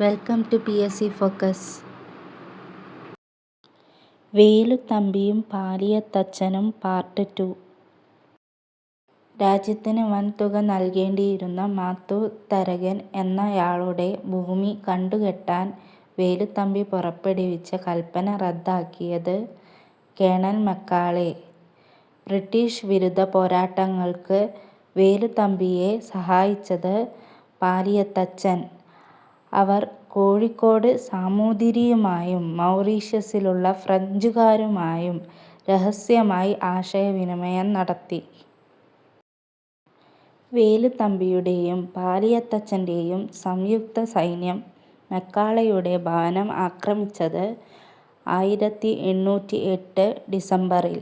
Welcome to P S C focus വേലുത്തമ്പിയും പാലിയത്തച്ഛനും part two രാജ്യത്തിന് വൻതുക നൽകേണ്ടിയിരുന്ന മാത്തു തരകൻ എന്നയാളുടെ ഭൂമി കണ്ടുകെട്ടാൻ വേലുത്തമ്പി പുറപ്പെടുവിച്ച കൽപ്പന റദ്ദാക്കിയത് കേണൽ മക്കാളെ. ബ്രിട്ടീഷ് വിരുദ്ധ പോരാട്ടങ്ങൾക്ക് വേലുത്തമ്പിയെ സഹായിച്ചത് പാലിയത്തച്ഛൻ. അവർ കോഴിക്കോട് സാമൂതിരിയുമായും മൗറീഷ്യസിലുള്ള ഫ്രഞ്ചുകാരുമായും രഹസ്യമായി ആശയവിനിമയം നടത്തി. വേലുത്തമ്പിയുടെയും പാലിയത്തച്ചന്റെയും സംയുക്ത സൈന്യം മെക്കാളയുടെ ഭവനം ആക്രമിച്ചത് ആയിരത്തി എണ്ണൂറ്റി എട്ട് ഡിസംബറിൽ.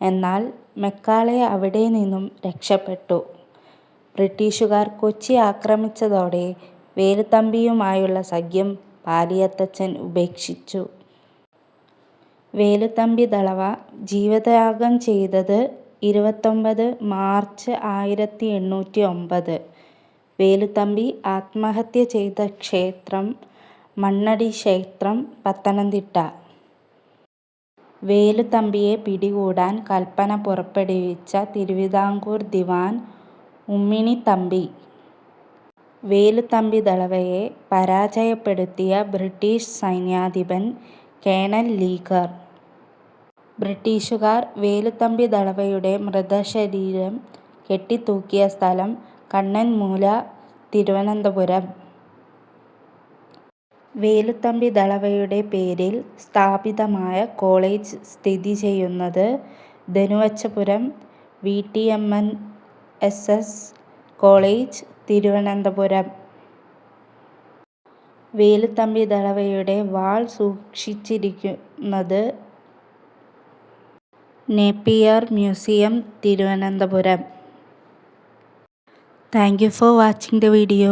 എന്നാൽ മെക്കാളെ അവിടെ നിന്നും രക്ഷപ്പെട്ടു. ബ്രിട്ടീഷുകാർ കൊച്ചി ആക്രമിച്ചതോടെ വേലുത്തമ്പിയുമായുള്ള സഖ്യം പാലിയത്തച്ഛൻ ഉപേക്ഷിച്ചു. വേലുത്തമ്പി ദളവ ജീവത്യാഗം ചെയ്തത് ഇരുപത്തൊമ്പത് മാർച്ച് ആയിരത്തി എണ്ണൂറ്റി ഒമ്പത്. വേലുത്തമ്പി ആത്മഹത്യ ചെയ്ത ക്ഷേത്രം മണ്ണടി ക്ഷേത്രം പത്തനംതിട്ട. വേലുത്തമ്പിയെ പിടികൂടാൻ കൽപ്പന പുറപ്പെടുവിച്ച തിരുവിതാംകൂർ ദിവാൻ ഉമ്മിണിത്തമ്പി. വേലുത്തമ്പി ദളവയെ പരാജയപ്പെടുത്തിയ ബ്രിട്ടീഷ് സൈന്യാധിപൻ കേണൽ ലീഗർ. ബ്രിട്ടീഷുകാർ വേലുത്തമ്പി ദളവയുടെ മൃതശരീരം കെട്ടിത്തൂക്കിയ സ്ഥലം കണ്ണൻമൂല തിരുവനന്തപുരം. വേലുത്തമ്പി ദളവയുടെ പേരിൽ സ്ഥാപിതമായ കോളേജ് സ്ഥിതി ചെയ്യുന്നത് Dhanuvachapuram. V. T. M. N. S. S. College, Thiruvananthapuram. Veluthampi ദളവയുടെ വാൾ സൂക്ഷിച്ചിരിക്കുന്നത് Napier museum, Thiruvananthapuram. Thank you for watching the video.